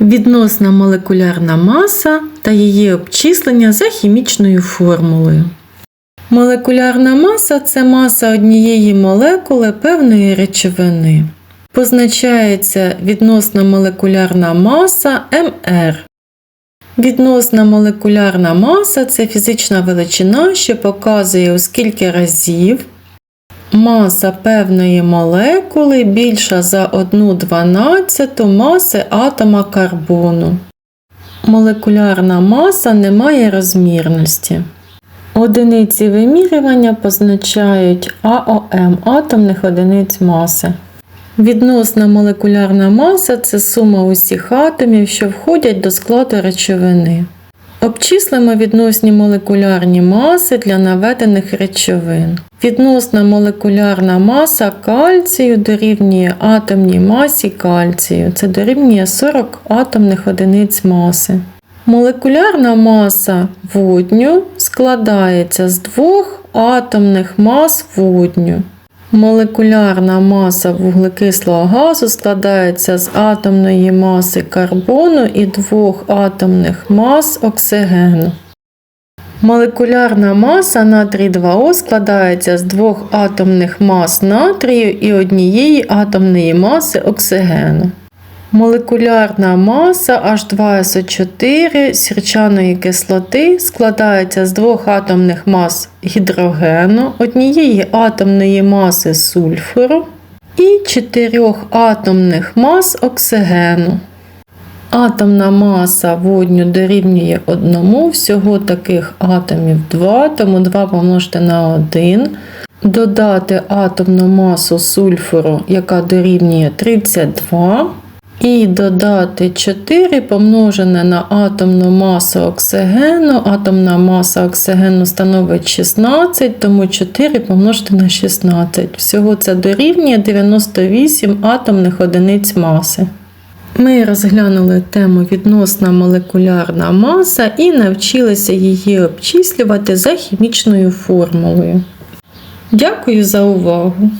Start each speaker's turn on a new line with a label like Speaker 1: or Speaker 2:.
Speaker 1: Відносна молекулярна маса та її обчислення за хімічною формулою. Молекулярна маса це маса однієї молекули певної речовини. Позначається відносна молекулярна маса МР. Відносна молекулярна маса це фізична величина, що показує у скільки разів маса певної молекули більша за 1 дванадцяту маси атома карбону. Молекулярна маса не має розмірності. Одиниці вимірювання позначають АОМ атомних одиниць маси. Відносна молекулярна маса це сума усіх атомів, що входять до складу речовини. Обчислимо відносні молекулярні маси для наведених речовин. Відносна молекулярна маса кальцію дорівнює атомній масі кальцію. Це дорівнює 40 атомних одиниць маси. Молекулярна маса водню складається з двох атомних мас водню. Молекулярна маса вуглекислого газу складається з атомної маси карбону і двох атомних мас оксигену. Молекулярна маса натрій 2О складається з двох атомних мас натрію і однієї атомної маси оксигену. Молекулярна маса H2SO4 сірчаної кислоти складається з двох атомних мас гідрогену, однієї атомної маси сульфуру і чотирьох атомних мас оксигену. Атомна маса водню дорівнює одному, всього таких атомів 2, тому 2 помножити на 1. Додати атомну масу сульфуру, яка дорівнює 32. І додати 4 помножене на атомну масу оксигену. Атомна маса оксигену становить 16, тому 4 помножити на 16. Всього це дорівнює 98 атомних одиниць маси. Ми розглянули тему відносна молекулярна маса і навчилися її обчислювати за хімічною формулою. Дякую за увагу!